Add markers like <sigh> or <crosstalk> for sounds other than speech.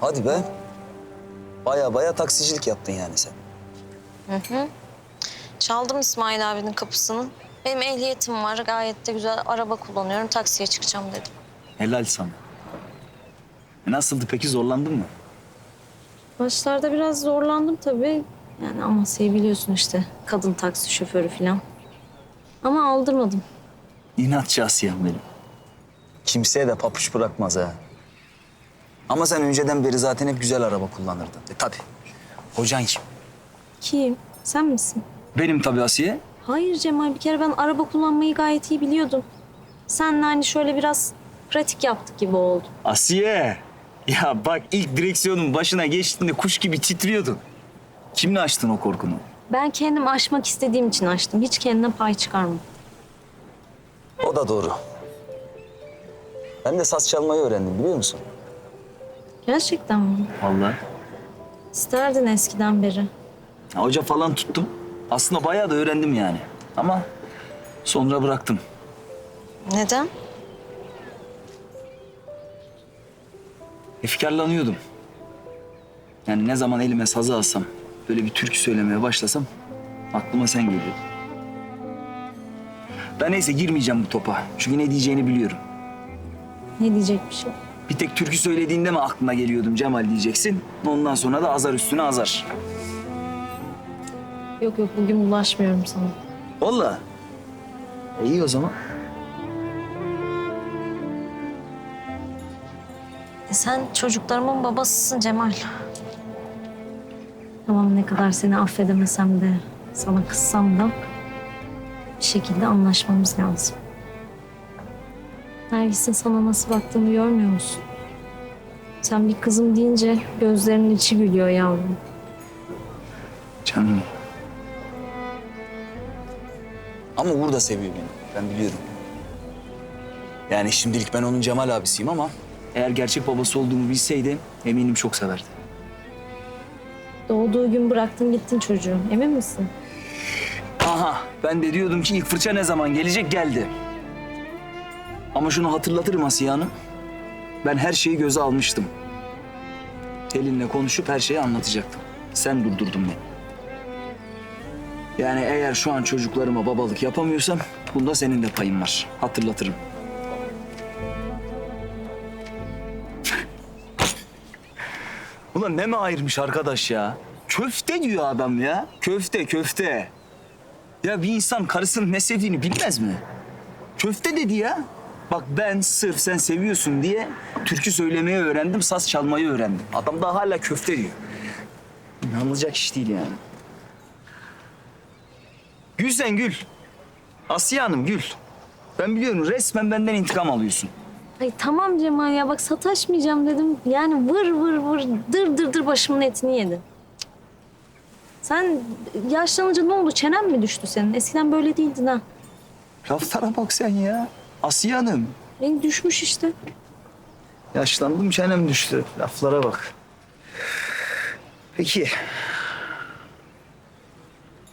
Hadi be. Baya baya taksicilik yaptın yani sen. Çaldım İsmail abinin kapısını. Benim ehliyetim var. Gayet de güzel araba kullanıyorum. Taksiye çıkacağım dedim. Helal sana. E nasıldı peki zorlandın mı? Başlarda biraz zorlandım tabii. Yani Amasya'yı biliyorsun işte. Kadın taksi şoförü falan. Ama aldırmadım. İnatçı Asiyem benim. Kimseye de papuç bırakmaz ha. Ama sen önceden beri zaten hep güzel araba kullanırdın. E tabii. Hocan kim? Kim? Sen misin? Benim tabii Asiye. Hayır Cemal bir kere ben araba kullanmayı gayet iyi biliyordum. Senle hani şöyle biraz pratik yaptık gibi oldu. Asiye. Ya bak ilk direksiyonun başına geçtiğinde kuş gibi titriyordun. Kimle açtın o korkunu? Ben kendim aşmak istediğim için açtım. Hiç kendine pay çıkarmadım. O da doğru. Ben de saz çalmayı öğrendim biliyor musun? Gerçekten mi? Vallahi. İsterdin eskiden beri. Ya hoca falan tuttum. Aslında bayağı da öğrendim yani. Ama sonra bıraktım. Neden? Efkarlanıyordum. Yani ne zaman elime sazı alsam, böyle bir türkü söylemeye başlasam aklıma sen geliyor. Ben neyse girmeyeceğim bu topa. Çünkü ne diyeceğini biliyorum. Ne diyecek bir şey? Bir tek türkü söylediğinde mi aklına geliyordum Cemal diyeceksin. Ondan sonra da azar üstüne azar. Yok yok bugün bulaşmıyorum sana. Vallahi. E iyi o zaman. E sen çocuklarımın babasısın Cemal. Tamam ne kadar seni affedemesem de sana kızsam da bir şekilde anlaşmamız lazım. Nergis'in sana nasıl baktığını görmüyor musun? Sen bir kızım deyince gözlerinin içi gülüyor yavrum. Canım. Ama Uğur da seviyor beni. Ben biliyorum. Yani şimdilik ben onun Cemal abisiyim ama... Eğer gerçek babası olduğumu bilseydi eminim çok severdi. Doğduğu gün bıraktın gittin çocuğu. Emin misin? Aha ben de diyordum ki ilk fırça ne zaman gelecek geldi. Ama şunu hatırlatırım Asiye Hanım. Ben her şeyi göze almıştım. Selin'le konuşup her şeyi anlatacaktım. Sen durdurdun beni. Yani eğer şu an çocuklarıma babalık yapamıyorsam bunda senin de payın var. Hatırlatırım. <laughs> Ulan ne mi ayırmış arkadaş ya? Köfte diyor adam ya. Köfte köfte. Ya bir insan karısının ne sevdiğini bilmez mi? Köfte dedi ya. Bak ben sırf sen seviyorsun diye türkü söylemeyi öğrendim, saz çalmayı öğrendim. Adam daha hala köfte diyor. İnanılacak iş değil yani. Gül sen gül. Asiye Hanım gül. Ben biliyorum resmen benden intikam alıyorsun. Ay tamam Cemal ya bak sataşmayacağım dedim. Yani vır vır vır dır dır dır başımın etini yedin. Sen yaşlanınca ne oldu? Çenen mi düştü senin? Eskiden böyle değildin ha. Laflara bak sen ya. Asiye Hanım. Benim düşmüş işte. Yaşlandım çenem düştü. Laflara bak. Peki